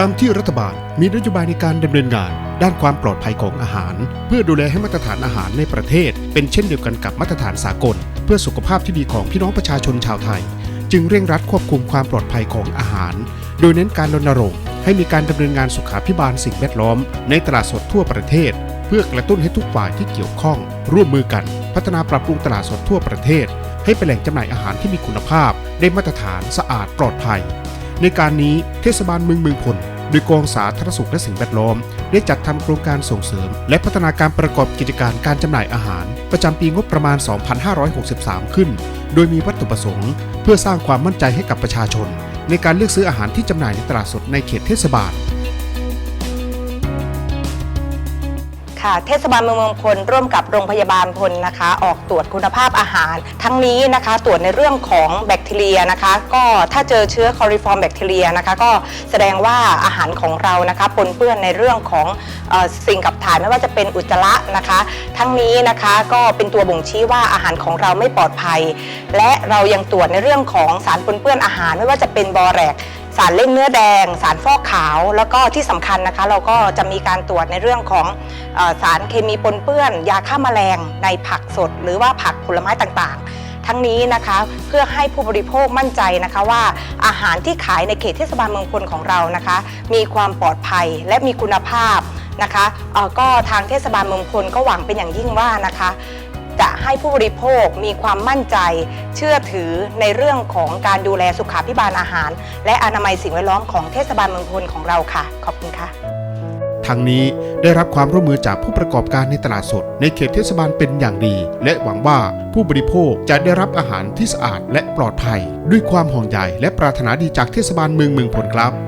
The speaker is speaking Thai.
ตามที่รัฐบาลมีนโยบายในการดำเนินงาน ด้านความปลอดภัยของอาหาร เพื่อดูแลให้มาตรฐานอาหารในประเทศ เป็นเช่นเดียวกันกับมาตรฐานสากล เพื่อสุขภาพที่ดีของพี่น้องประชาชนชาวไทย จึงเร่งรัดควบคุมความปลอดภัยของอาหาร โดยเน้นการรณรงค์ให้มีการดำเนินงานสุขาพิบาลสิ่งแวดล้อม ในตลาดสดทั่วประเทศ เพื่อกระตุ้นให้ทุกฝ่ายที่เกี่ยวข้อง ร่วมมือกัน พัฒนาปรับปรุงตลาดสดทั่วประเทศ ให้เป็นแหล่งจำหน่ายอาหารที่มีคุณภาพ ได้มาตรฐานสะอาดปลอดภัย ในการนี้เทศบาลเมืองเมืองพล โดยกองสาธารณสุขและสิ่งแวดล้อม ได้จัดทำโครงการส่งเสริม และพัฒนาการประกอบกิจการการจำหน่ายอาหาร ประจำปีงบประมาณ 2563 ขึ้น โดยมีวัตถุประสงค์ เพื่อสร้างความมั่นใจให้กับประชาชน ในการเลือกซื้ออาหารที่จำหน่ายในตลาดสดในเขตเทศบาล ค่ะ เทศบาลเมืองเมืองพลร่วมกับโรงพยาบาลพลนะคะ ออกตรวจคุณภาพอาหาร ทั้งนี้นะคะ ตรวจในเรื่องของแบคทีเรียนะคะ ก็ถ้าเจอเชื้อคอริฟอร์มแบคทีเรียนะคะ ก็แสดงว่าอาหารของเรานะคะปนเปื้อนในเรื่องของออสิ่งกับถ่ายไม่ว่าจะเป็นอุจจาระนะคะ ทั้งนี้นะคะก็เป็นตัวบ่งชี้ว่าอาหารของเราไม่ปลอดภัย และเรายังตรวจในเรื่องของสารปนเปื้อนอาหารไม่ว่าจะเป็นบอแรก สารเล่งเนื้อแดง สารฟอกขาว แล้วก็ที่สำคัญนะคะ เราก็จะมีการตรวจในเรื่องของอสารเคมีปนเปื้อน ยาฆ่าแมลงในผักสด หรือว่าผักผลไม้ต่างๆทั้งนี้นะคะเพื่อให้ผู้บริโภคมั่นใจนะคะว่าอาหารที่ขายในเขตเทศบาลเมืองพลของเรานะคะ มีความปลอดภัยและมีคุณภาพนะคะก็ทางเทศบาลเมืองพลก็หวังเป็นอย่างยิ่งว่านะคะ จะให้ผู้บริโภคมีความมั่นใจ เชื่อถือในเรื่องของการดูแลสุขาพิบาลอาหาร และอนามัยสิ่งแวดล้อมของเทศบาลเมืองพลของเราค่ะ ขอบคุณค่ะทั้งนี้ได้รับความร่วมมือจากผู้ประกอบการในตลาดสด ในเขตเทศบาลเป็นอย่างดี และหวังว่าผู้บริโภคจะได้รับอาหารที่สะอาดและปลอดภัย ด้วยความห่วงใยและปรารถนาดีจากเทศบาลเมืองเมืองพลครับ